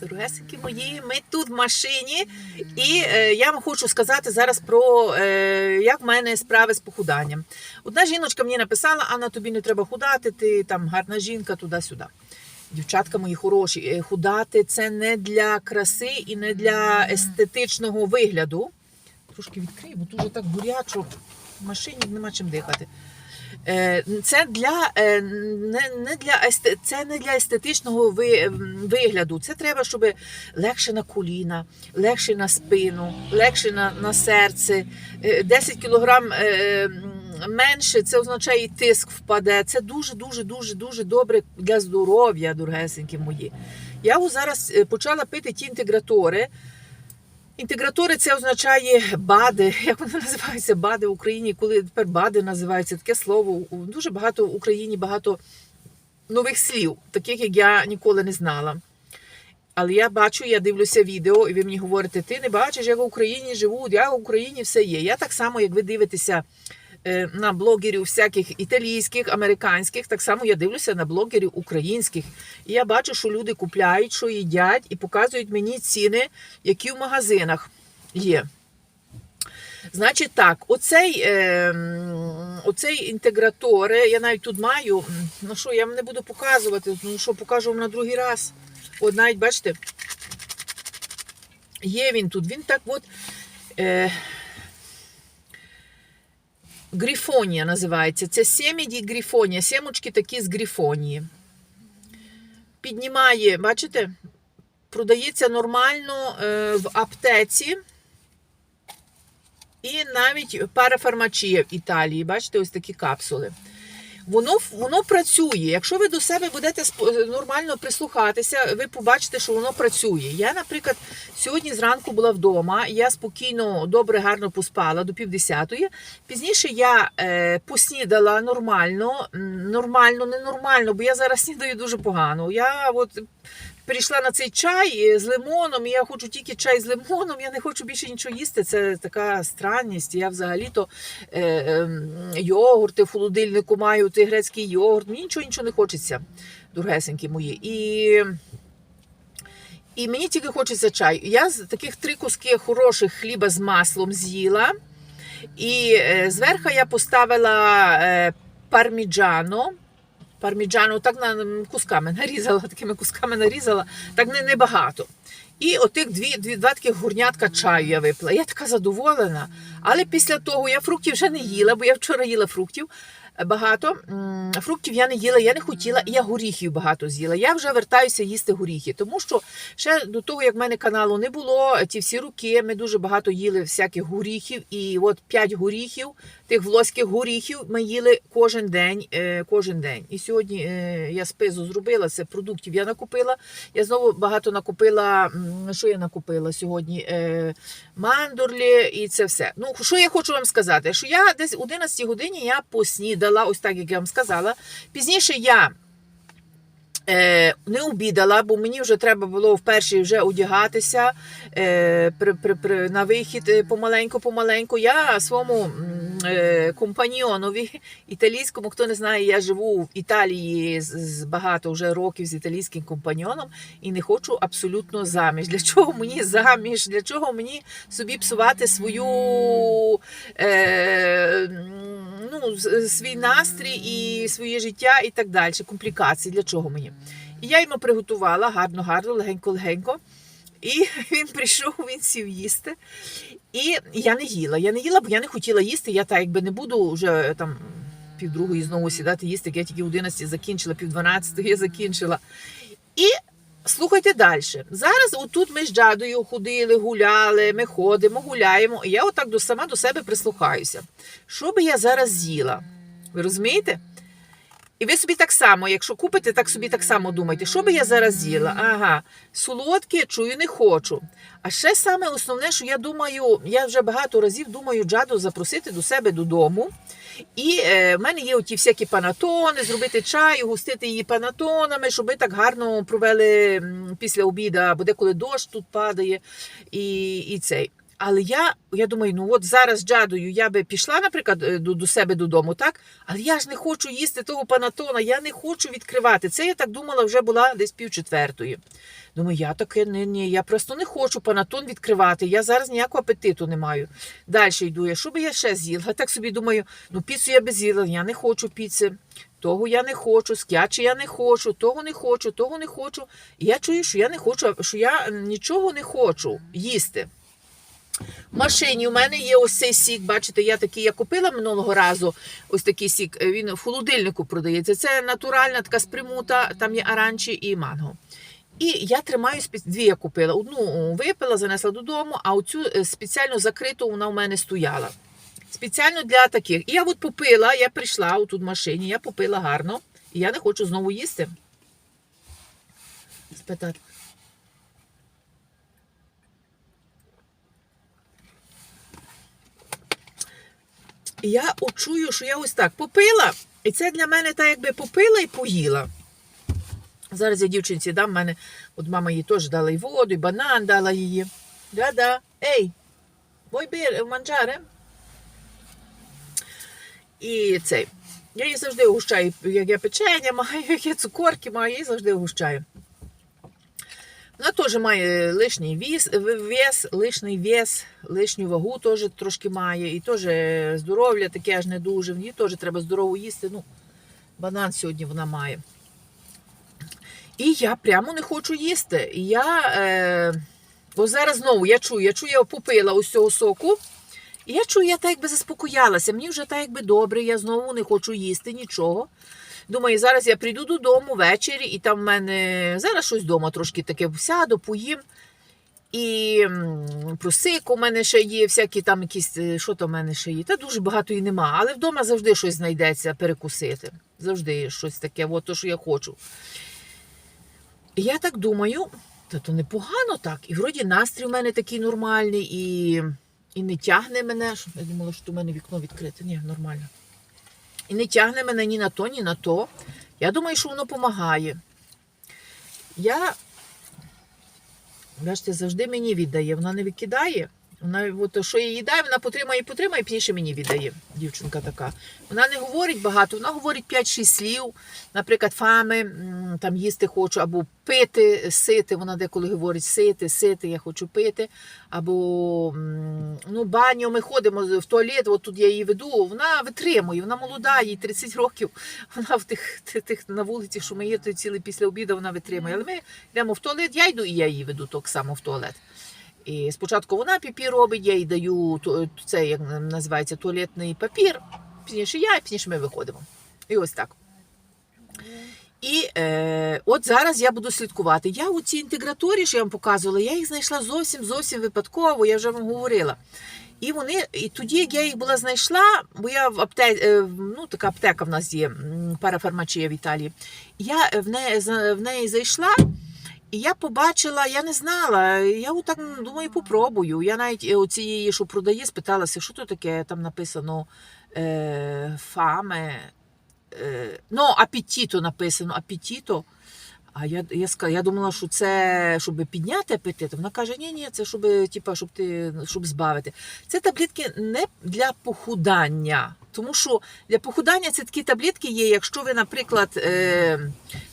Дорогесенькі мої, ми тут в машині, і е, я вам хочу сказати зараз про е, як в мене справи з похуданням. Одна жіночка мені написала: Анна, тобі не треба худати, ти там гарна жінка, туди-сюди. Дівчатка мої хороші, е, худати це не для краси і не для естетичного вигляду. Трошки відкрию, бо дуже так бурячо в машині нема чим дихати. Е, Це для е, не, не для це не для естетичного ви- вигляду. Це треба, щоб легше на коліна, легше на спину, легше на, на серце. Е, 10 кілограм е, менше, це означає і тиск впаде. Це дуже, дуже, дуже, дуже добре для здоров'я, дорогесенькі мої. Я зараз почала пити ті інтегратори. Інтегратори це означає бади. Як вони називаються? Бади в Україні, коли тепер бади називаються таке слово. Дуже багато в Україні багато нових слів, таких як я ніколи не знала. Але я бачу, я дивлюся відео, і ви мені говорите, ти не бачиш, як в Україні живуть, як в Україні все є. Я так само, як ви дивитеся на блогерів всяких італійських, американських, так само я дивлюся на блогерів українських. І я бачу, що люди купляють, що їдять, і показують мені ціни, які в магазинах є. Значить так, оцей, е, оцей інтегратор, я навіть тут маю. Ну що, я вам не буду показувати, ну що, покажу вам на другий раз. От навіть бачите, є він тут. Він так от. Е, Грифонія називається. Це сім'ї грифонія. Сімочки такі з грифонії. Піднімає, бачите? Продається нормально е, в аптеці. І навіть парафармачія в Італії. Бачите, ось такі капсули. Воно, воно працює. Якщо ви до себе будете сп- нормально прислухатися, ви побачите, що воно працює. Я, наприклад, сьогодні зранку була вдома, я спокійно, добре, гарно поспала до півдесятої. Пізніше я е, поснідала нормально, нормально, ненормально, бо я зараз снідаю дуже погано. Я от перейшла на цей чай е, з лимоном, і я хочу тільки чай з лимоном, я не хочу більше нічого їсти. Це така странність. Я взагалі-то е, е, йогурти в холодильнику маю, той грецький йогурт. Мені нічого нічого не хочеться, дорогесенькі мої. І, і мені тільки хочеться чай. Я з таких три куски хороших хліба з маслом з'їла. І е, зверху я поставила е, парміджано. Парміджану так на кусками нарізала, такими кусками нарізала, так не, небагато. І отих дві, дві, два таких гурнятка чаю я випила. Я така задоволена. Але після того я фруктів вже не їла, бо я вчора їла фруктів багато. Фруктів я не їла, я не хотіла, і я горіхів багато з'їла. Я вже вертаюся їсти горіхи, тому що ще до того, як в мене каналу не було, ті всі роки ми дуже багато їли всяких горіхів. І от 5 горіхів, тих волоських горіхів ми їли кожен день. е, Кожен день. І сьогодні е, я спизу зробила це продуктів. Я накупила. Я знову багато накупила. Що я накупила сьогодні? Е, Мандурлі і це все. Ну, що я хочу вам сказати? Що я десь о 11 годині я поснідала, ось так як я вам сказала. Пізніше я е, не обідала, бо мені вже треба було вперше вже одягатися е, при, при, при, на вихід помаленьку-помаленьку. Я своєму е, компаньйонові італійському, хто не знає, я живу в Італії з, з багато вже років з італійським компаньйоном і не хочу абсолютно заміж. Для чого мені заміж? Для чого мені собі псувати свою е, ну, свій настрій і своє життя і так далі. Комплікації. Для чого мені? І я йому приготувала гарно, гарно, легенько-легенько. І він прийшов, він сів їсти. І я не їла. Я не їла, бо я не хотіла їсти. Я так якби не буду вже там півдругої знову сідати їсти. як Я тільки в 11 закінчила, пів 12 я закінчила. І слухайте далі. Зараз отут ми з Джадою ходили, гуляли, ми ходимо, гуляємо. І я отак до сама до себе прислухаюся. Що би я зараз з'їла? Ви розумієте? І ви собі так само, якщо купите, так собі так само думайте, що би я зараз з'їла? Ага, солодке чую, не хочу. А ще саме основне, що я думаю, я вже багато разів думаю Джаду запросити до себе додому. І е, в мене є оті всякі панатони, зробити чай, густити її панатонами, щоб ми так гарно провели після обіду, бо деколи дощ тут падає і, і цей. Але я, я думаю, ну от зараз джадою я би пішла, наприклад, е, до, до себе додому, так? Але я ж не хочу їсти того панатона, я не хочу відкривати. Це я так думала, вже була десь пів четвертої. Думаю, я таке не, ні, я просто не хочу панатон відкривати. Я зараз ніякого апетиту не маю. Далі йду я, що би я ще з'їла? Так собі думаю, ну піцу я би з'їла, я не хочу піци. Того я не хочу, скячі я не хочу, того не хочу, того не хочу. І я чую, що я не хочу, що я нічого не хочу їсти. В машині у мене є ось цей сік. Бачите, я такий я купила минулого разу. Ось такий сік. е, Він в холодильнику продається. Це натуральна така спрямута, там є аранчі і манго. І я тримаю дві я купила. Одну випила, занесла додому, а оцю е, спеціально закриту вона у мене стояла. Спеціально для таких. І я от попила, я прийшла отут в машині, я попила гарно, і я не хочу знову їсти. Спитати. Я чую, що я ось так попила, і це для мене так, якби попила і поїла. Зараз я дівчинці дам мене, от мама їй теж дала і воду, і банан дала її. Да-да. Ей, bere, mangiare? І цей. Я її завжди угощаю, як я печення маю, як я цукорки маю, я її завжди угощаю. Вона теж має лишній віс, вес, лишній вес, лишню вагу теж трошки має. І теж здоров'я таке аж не дуже. В ній теж треба здорово їсти. Ну, банан сьогодні вона має. І я прямо не хочу їсти. Я е, ось зараз знову я чую, я чую, я попила ось цього соку. І я чую, я так якби заспокоялася. Мені вже так якби добре, я знову не хочу їсти нічого. Думаю, зараз я прийду додому ввечері, і там в мене зараз щось вдома трошки таке сяду, поїм. І м, просику в мене ще є, всякі там якісь, е, що там в мене ще є. Та дуже багато і нема. Але вдома завжди щось знайдеться перекусити. Завжди є щось таке, от то, що я хочу. Я так думаю, та то непогано так. І вроді настрій у мене такий нормальний, і, і не тягне мене. Я думала, що у мене вікно відкрите. Ні, нормально. І не тягне мене ні на то, ні на то. Я думаю, що воно допомагає. Я, бачите, завжди мені віддає. Вона не викидає. Вона, от, що їй даю, вона потримає, потримає, і пізніше мені віддає. Дівчинка така. Вона не говорить багато, вона говорить 5-6 слів. Наприклад, фами там їсти хочу, або пити, сити. Вона деколи говорить сити, сити, я хочу пити. Або ну, баню ми ходимо в туалет, от тут я її веду. Вона витримує, вона молода, їй 30 років. Вона в тих, тих на вулиці, що ми є, то цілий після обіду вона витримує. Але ми йдемо в туалет, я йду і я її веду так само в туалет. І спочатку вона папір робить, я їй даю це, як називається, туалетний папір. Пізніше я, і пізніше ми виходимо. І ось так. І е, от зараз я буду слідкувати. Я у цій інтеграторі, що я вам показувала, я їх знайшла зовсім зовсім випадково, я вже вам говорила. І вони, і тоді, як я їх була знайшла, бо я в апте, е, ну така аптека в нас є, парафармачія в Італії. Я в неї, в неї зайшла. І я побачила, я не знала. Я так думаю, попробую. Я навіть е, у цієї, що продає, спиталася, що то таке, там написано е, фаме. Е, ну, апетіто написано, апетіто. А я, я, я думала, що це щоб підняти апетит. Вона каже, ні, ні, це щоб, типа, щоб, ти, щоб збавити. Це таблетки не для похудання. Тому що для похудання це такі таблетки є, якщо ви, наприклад, е,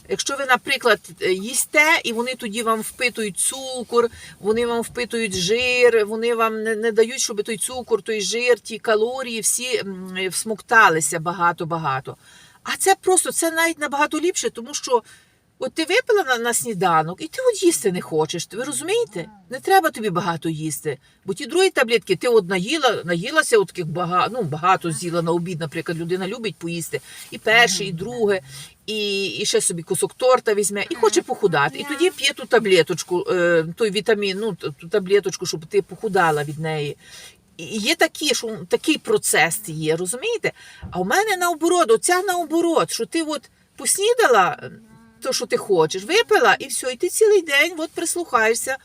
якщо ви, наприклад, їсте, і вони тоді вам впитують цукор, вони вам впитують жир, вони вам не, не дають, щоб той цукор, той жир, ті калорії всі всмокталися багато-багато. А це просто це навіть набагато ліпше, тому що от ти випила на, на сніданок, і ти от їсти не хочеш. Ви розумієте? Не треба тобі багато їсти. Бо ті другі таблетки, ти от наїла, наїлася, от таких багато, ну, багато з'їла на обід, наприклад, людина любить поїсти. І перше, і друге, і, і ще собі кусок торта візьме, і хоче похудати. І тоді п'є ту таблеточку, е, той вітамін, ну, ту таблеточку, щоб ти похудала від неї. І є такі, що такий процес є, розумієте? А в мене наоборот, оця наоборот, що ти от поснідала то, що ти хочеш, випила, і все, і ти цілий день от прислухаєшся,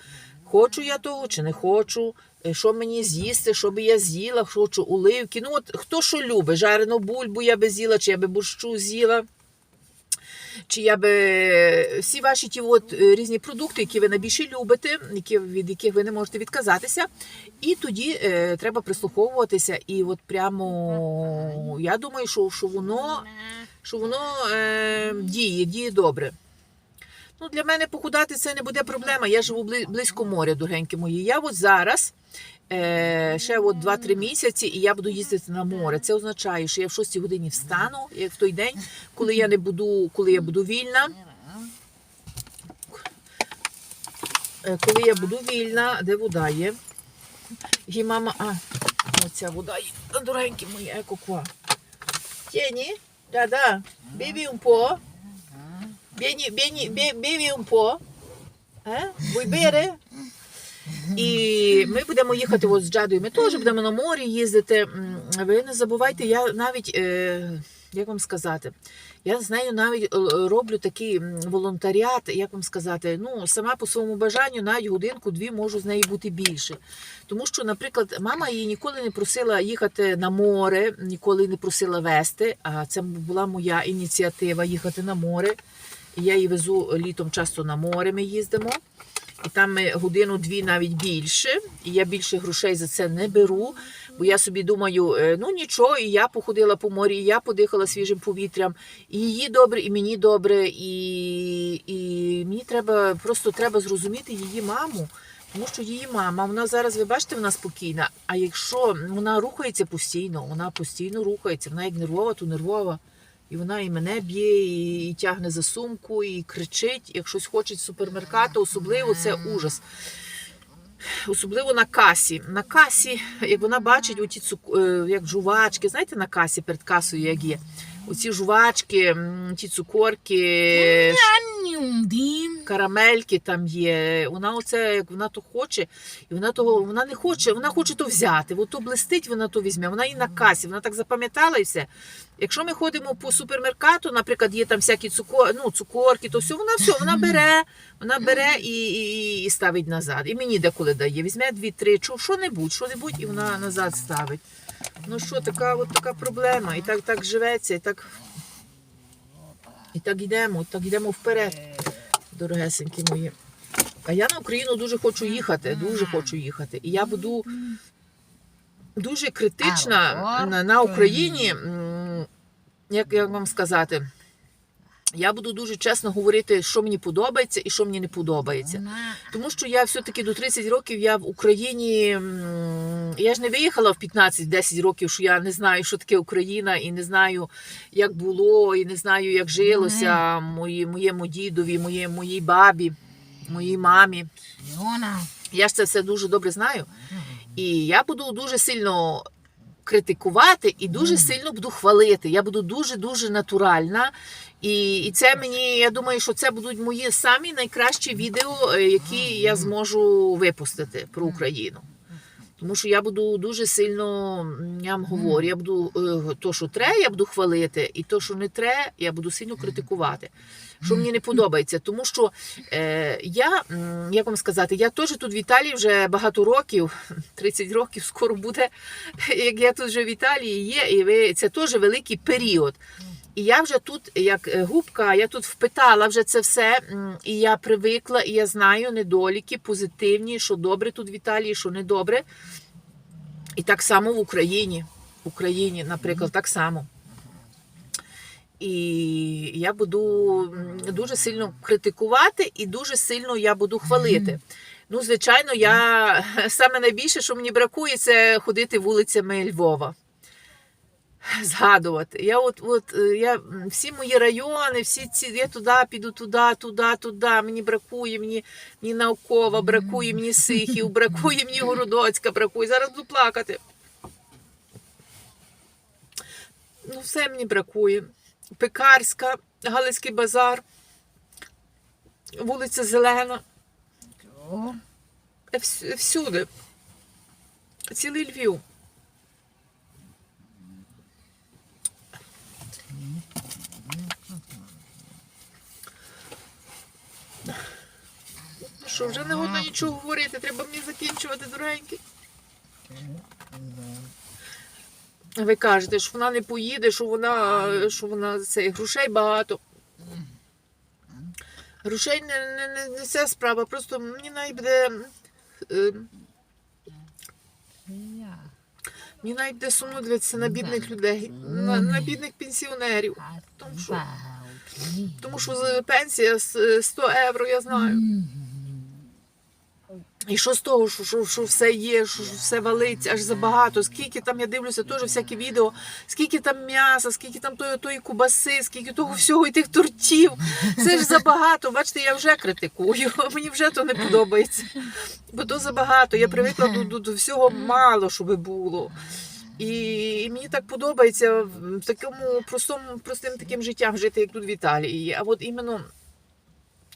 хочу я того чи не хочу, е, що мені з'їсти, що би я з'їла, хочу оливки. Ну, от хто що любить, жарену бульбу я би з'їла, чи я би борщу з'їла. чи я би всі ваші ті от е, різні продукти, які ви найбільше любите, які, від яких ви не можете відказатися. І тоді е, треба прислуховуватися. І от прямо я думаю, що, що воно, що воно е, діє, діє добре. Ну, для мене похудати це не буде проблема. Я живу близько моря, дорогенькі мої. Я от зараз е, ще от 2-3 місяці, і я буду їздити на море. Це означає, що я в 6 годині встану, як в той день, коли я не буду, коли я буду вільна. Е, Коли я буду вільна, де вода є? І мама, а, оця вода є. Дорогенькі мої, еко ква. Tieni, da da, bevi un po'. Vieni, vieni, be- bevi un po'. Eh? Vuoi bere? І ми будемо їхати от з Джадою. Ми теж будемо на морі їздити. Ви не забувайте, я навіть, е, як вам сказати, я з нею навіть е, роблю такий волонтаріат, як вам сказати, ну сама по своєму бажанню, навіть годинку-дві можу з нею бути більше. Тому що, наприклад, мама її ніколи не просила їхати на море, ніколи не просила вести. А це була моя ініціатива їхати на море. Я її везу літом часто на море. Ми їздимо. І там ми годину-дві навіть більше, і я більше грошей за це не беру. Бо я собі думаю, е, ну нічого, і я походила по морі, і я подихала свіжим повітрям, і їй добре, і мені добре, і, і мені треба просто треба зрозуміти її маму. Тому що її мама, вона зараз, ви бачите, вона спокійна. А якщо вона рухається постійно, вона постійно рухається, вона як нервова, то нервова. І вона і мене б'є, і, і тягне за сумку, і кричить, як щось хоче з супермеркату, особливо це ужас. Особливо на касі. На касі, як вона бачить оті цук... е, як жувачки, знаєте, на касі перед касою як є. Оці жувачки, ті цукорки, Дім. карамельки там є. Вона оце, як вона то хоче, і вона того вона не хоче, вона хоче то взяти. От то блистить, вона то візьме. Вона і на касі, вона так запам'ятала і все. Якщо ми ходимо по супермеркату, наприклад, є там всякі цукор, ну, цукорки, то все, вона все, вона бере, вона бере і, і, і ставить назад. І мені деколи дає. Візьме дві-три, що- що-небудь, що-небудь, і вона назад ставить. Ну що, така от така проблема. І так так живеться, і так. І так йдемо, так йдемо вперед, дорогесенькі мої. А я на Україну дуже хочу їхати, дуже хочу їхати. І я буду дуже критична на, Україні. Як, як вам сказати? Я буду дуже чесно говорити, що мені подобається і що мені не подобається. Тому що я все-таки до 30 років я в Україні. Я ж не виїхала в 15-10 років, що я не знаю, що таке Україна, і не знаю, як було, і не знаю, як жилося мої, моєму дідові, моє, моїй бабі, моїй мамі. Я ж це все дуже добре знаю. І я буду дуже сильно критикувати і дуже сильно буду хвалити. Я буду дуже-дуже натуральна. І, і це мені, я думаю, що це будуть мої самі найкращі відео, е, які я зможу випустити про Україну. Тому що я буду дуже сильно, я вам говорю, я буду е, то, що тре, я буду хвалити, і то, що не тре, я буду сильно критикувати. Що мені не подобається. Тому що е, я, як вам сказати, я теж тут в Італії вже багато років, 30 років скоро буде, як я тут вже в Італії є, і ви, це теж великий період. І я вже тут, як е, губка, я тут впитала вже це все, і я привикла, і я знаю недоліки, позитивні, що добре тут в Італії, що недобре. І так само в Україні. В Україні, наприклад, так само. І я буду дуже сильно критикувати і дуже сильно я буду хвалити. Ну, звичайно, я саме найбільше, що мені бракує, це ходити вулицями Львова. Згадувати. Я от, от е, я всі мої райони, всі ці я туди піду, туди, туди, туди. Мені бракує, мені, мені наукова, бракує мені Сихів, бракує мені Городоцька, бракує. Зараз буду плакати. Ну, все мені бракує. Пекарська, Галицький базар, вулиця Зелена. Всюди. Цілий Львів. Що, вже не годно нічого говорити, треба мені закінчувати, дорогенький. Ви кажете, що вона не поїде, що вона, що вона це грошей багато. Грошей не, не, не, не ця справа, просто мені навіть буде. е, Мені навіть буде сумно дивитися на бідних людей, на, на бідних пенсіонерів. Тому що, тому що пенсія з 100 євро, я знаю. І що з того, що, що, що все є, що, що все валиться аж забагато. Скільки там я дивлюся, теж всякі відео, скільки там м'яса, скільки там тої, тої кубаси, скільки того всього і тих тортів. Це ж забагато. Бачите, я вже критикую. Мені вже то не подобається. Бо то забагато. Я привикла до, до, до всього мало, щоб було. І, і мені так подобається в такому простому, простим таким життям жити, як тут в Італії. А от іменно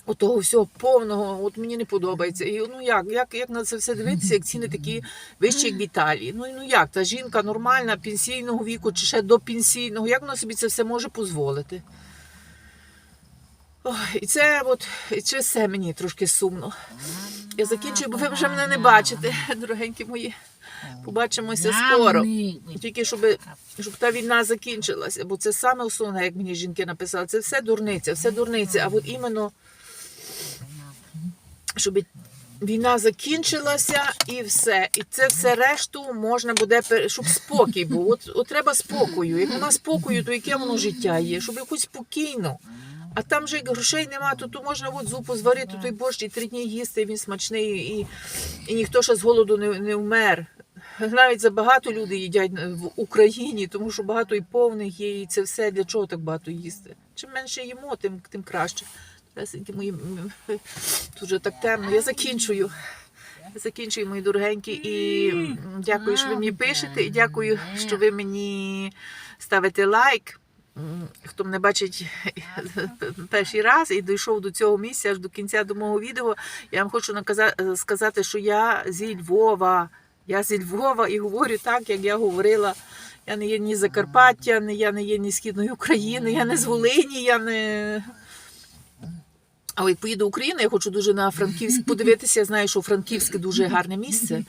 от того всього повного, от мені не подобається. І ну як, як, як на це все дивитися, як ціни такі вищі, як в Італії? Ну, і ну як, та жінка нормальна, пенсійного віку чи ще до пенсійного, як вона собі це все може дозволити? І це от, і це все мені трошки сумно. Я закінчую, бо ви вже мене не бачите, дорогенькі мої. Побачимося скоро. Тільки щоб, щоб та війна закінчилася, бо це саме основне, як мені жінки написали, це все дурниця, все дурниця. А от іменно, щоб війна закінчилася і все. І це все решту можна буде, щоб спокій був. От, от треба спокою. Як нема спокою, то яке воно життя є? Щоб якось спокійно. А там же грошей нема, то, то можна от зупу зварити, той борщ і три дні їсти, він смачний, і, і ніхто ще з голоду не, не вмер. Навіть забагато люди їдять в Україні, тому що багато і повних є, і це все для чого так багато їсти. Чим менше їмо, тим, тим краще. Мої, вже так темно. Я закінчую. Закінчую, мої дорогенькі, і дякую, що ви мені пишете, і дякую, що ви мені ставите лайк. Хто мене бачить перший раз і дійшов до цього місця аж до кінця до мого відео, я вам хочу сказати, що я зі Львова. Я зі Львова і говорю так, як я говорила. Я не є ні Закарпаття, я не є ні Східної України, я не з Волині, я не. А як поїду в Україну, я хочу дуже на Франківськ подивитися. Я знаю, що Франківське дуже гарне місце.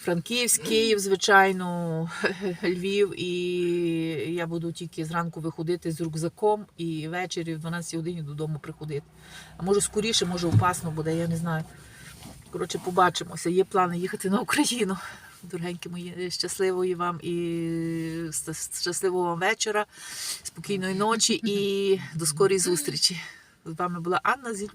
Франківськ, Київ, звичайно, Львів. І я буду тільки зранку виходити з рюкзаком і ввечері в 12 годині додому приходити. А може скоріше, може опасно буде, я не знаю. Коротше, побачимося. Є плани їхати на Україну. Дорогенькі мої, щасливої вам і щасливого вам вечора, спокійної ночі і до скорої зустрічі. З вами була Анна зі.